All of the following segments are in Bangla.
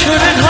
বাসর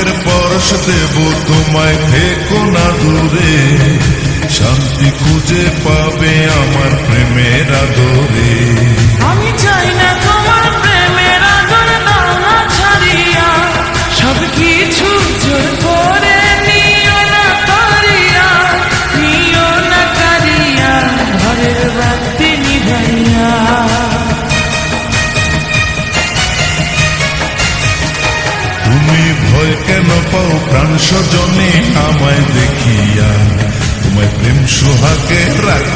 সুখের পরশ দেব তোমায় থেকো না দূরে। শান্তি খুঁজে পাবে আমার প্রেমের আদরে। আমি চাই না তোমার প্রেমের দাও না ছাড়িয়া সব কিছু জোর করে নিও না কারিয়া নিও না কারিয়া ঘরের বাতি নিভাইয়া। তুমি ভয় পাও প্রাণ সজনে আমায় দেখিয়া। তোমায় প্রেম সুহাগে রাখব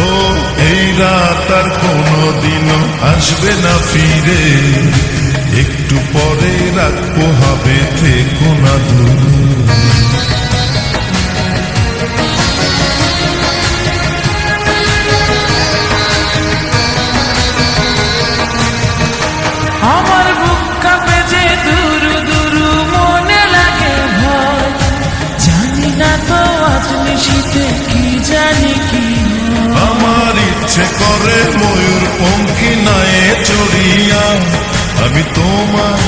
ও, এই রাত আর কোনোদিনও আসবে না ফিরে। একটু পরে রাখব হবে থেকো না দূর। পঙ্খী নায়ে চড়িয়া, আমি তোমার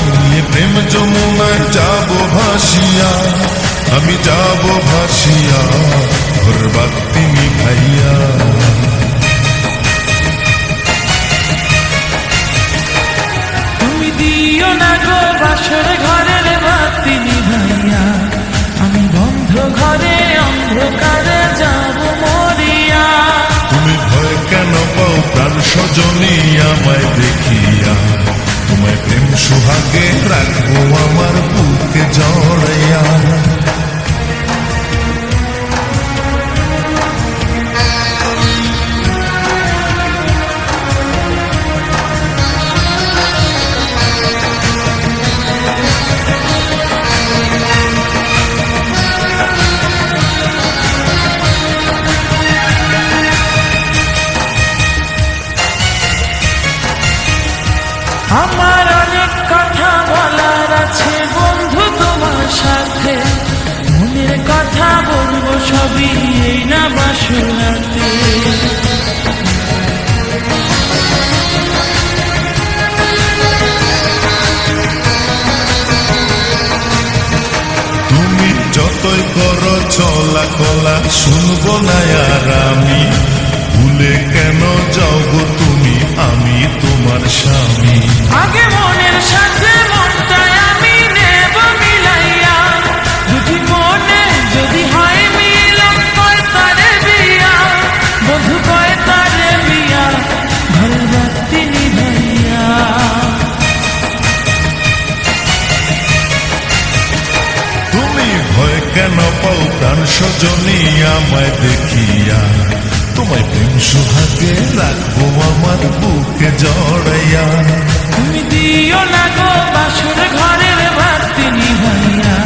প্রেম যমুনায় যাব ভাসিয়া, আমি যাব ভাসিয়া, ঘর ভাইয়া তুমি দিও না গো বাসর ঘরের বাতি নিভাইয়া আমি বন্ধ ঘরে অন্ধকারে যাব। সজনী আমায় দেখিয়া। তোমায় প্রেম সোহাগে রাখব আমার অনেক কথা বলার আছে, বন্ধু, তোমার সাথে। মনের কথা বলব সবই এই না বাসনাতে। তুমি যতই করো চলা কলা শুনব না আর আমি। ভুল কেন যাও গো তুমি? আমি তোমার স্বামী। আগে মনের সাথে মনটা আমি নেব মিলাইয়া। দুটি মনে যদি হয় মিলন কয় তারে বিয়া? বধু কয় তারে বিয়া? ঘরের বাতি নিভাইয়া। তুমি ভয় কেন পাও প্রাণ সজনী আমায় দেখিয়া? সোহাগে রাখব আমার বুকে জড়াইয়া। তুমি দিও না গো বাসুর ঘরের ভাত তিনি ভাইয়া।